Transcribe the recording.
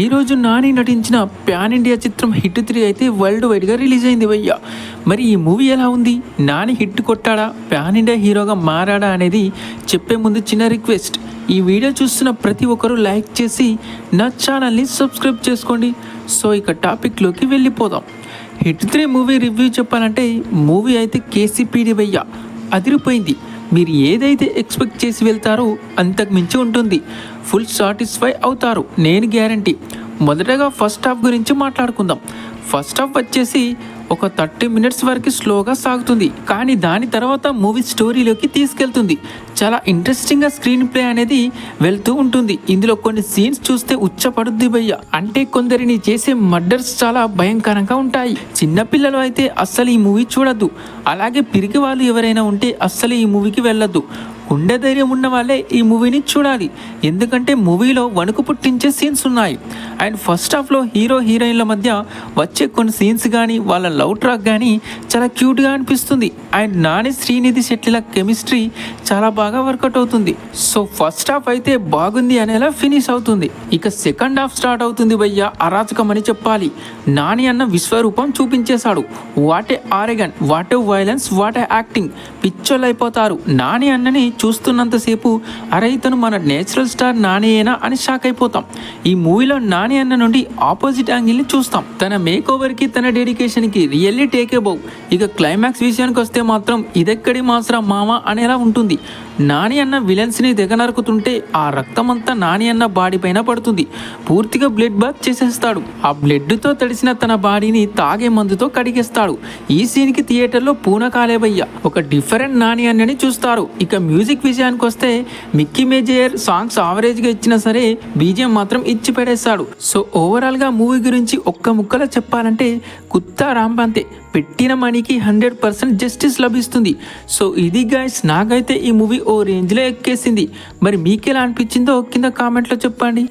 ఈరోజు నాని నటించిన pan India చిత్రం హిట్ త్రీ అయితే వరల్డ్ వైడ్గా రిలీజ్ అయింది భయ్య. మరి ఈ మూవీ ఎలా ఉంది? నాని హిట్ కొట్టాడా? ప్యాన్ ఇండియా హీరోగా మారాడా అనేది చెప్పే ముందు చిన్న రిక్వెస్ట్. ఈ వీడియో చూస్తున్న ప్రతి ఒక్కరూ లైక్ చేసి నా ఛానల్ని సబ్స్క్రైబ్ చేసుకోండి. సో ఇక టాపిక్లోకి వెళ్ళిపోదాం. హిట్ త్రీ మూవీ రివ్యూ చెప్పాలంటే మూవీ అయితే కేసీపీడి భయ్య. అదిరిపోయింది. మీరు ఏదైతే ఎక్స్పెక్ట్ చేసి వెళ్తారో అంతకు మించి ఉంటుంది. ఫుల్ సాటిస్ఫై అవుతారు. నేను గ్యారంటీ. మొదటగా ఫస్ట్ హాఫ్ గురించి మాట్లాడుకుందాం. ఫస్ట్ హాఫ్ వచ్చేసి ఒక థర్టీ మినిట్స్ వరకు స్లోగా సాగుతుంది. కానీ దాని తర్వాత మూవీ స్టోరీలోకి తీసుకెళ్తుంది. చాలా ఇంట్రెస్టింగ్గా స్క్రీన్ ప్లే అనేది వెళ్తూ ఉంటుంది. ఇందులో కొన్ని సీన్స్ చూస్తే ఉచ్చపడుద్ది భయ్య. అంటే కొందరిని చేసే మర్డర్స్ చాలా భయంకరంగా ఉంటాయి. చిన్నపిల్లలు అయితే అస్సలు ఈ మూవీ చూడద్దు. అలాగే పిరిగి వాళ్ళు ఎవరైనా ఉంటే అస్సలు ఈ మూవీకి వెళ్ళద్దు. గుండె ధైర్యం ఉన్న వాళ్ళే ఈ మూవీని చూడాలి. ఎందుకంటే మూవీలో వణుకు పుట్టించే సీన్స్ ఉన్నాయి. అండ్ ఫస్ట్ హాఫ్లో హీరో హీరోయిన్ల మధ్య వచ్చే కొన్ని సీన్స్ కానీ వాళ్ళ లవ్ ట్రాక్ కానీ చాలా క్యూట్గా అనిపిస్తుంది. అండ్ నాని శ్రీనిధి శెట్టిల కెమిస్ట్రీ చాలా బాగా వర్కౌట్ అవుతుంది. సో ఫస్ట్ హాఫ్ అయితే బాగుంది అనేలా ఫినిష్ అవుతుంది. ఇక సెకండ్ హాఫ్ స్టార్ట్ అవుతుంది భయ్య అరాచకం అని చెప్పాలి. నాని అన్న విశ్వరూపం చూపించేశాడు. What a Oregon what a violence what a acting పిచ్చోళ్ళు అయిపోతారు. నాని అన్నని చూస్తున్నంతసేపు అరే ఇతను మన నేచురల్ స్టార్ నానియేనా అని షాక్ అయిపోతాం. ఈ మూవీలో నాని అన్న నుండి ఆపోజిట్ యాంగిల్ని చూస్తాం. తన మేక్ ఓవర్కి తన డెడికేషన్కి రియల్లీ టేక్ ఏ బౌ ఇక క్లైమాక్స్ విషయానికి వస్తే మాత్రం ఇదెక్కడి మాసరా మామ అనేలా ఉంటుంది. నాని అన్న విలన్స్ని దిగనరుకుతుంటే ఆ రక్తమంతా నాని అన్న బాడీ పైన పడుతుంది. పూర్తిగా బ్లడ్ బాత్ చేసేస్తాడు. ఆ బ్లడ్తో తడిసిన తన బాడీని తాగే మందుతో కడిగేస్తాడు. ఈ సీన్కి థియేటర్లో పూన కాలేబయ్య ఒక డిఫరెంట్ నాని అన్నని చూస్తారు. ఇక మ్యూజిక్ విషయానికి వస్తే మిక్కీ మేజర్ సాంగ్స్ ఆవరేజ్గా ఇచ్చినా సరే బీజియం మాత్రం ఇచ్చి పెడేస్తాడు సో ఓవరాల్గా మూవీ గురించి ఒక్క ముక్కలో చెప్పాలంటే కుత్తా రాంపంతే. పెట్టిన మనీకి హండ్రెడ్ పర్సెంట్ జస్టిస్ లభిస్తుంది. సో ఇది గైస్ నాకైతే ఈ మూవీ ఓ రేంజ్లో ఎక్కేసింది. మరి మీకు ఎలా అనిపించిందో కింద కామెంట్లో చెప్పండి.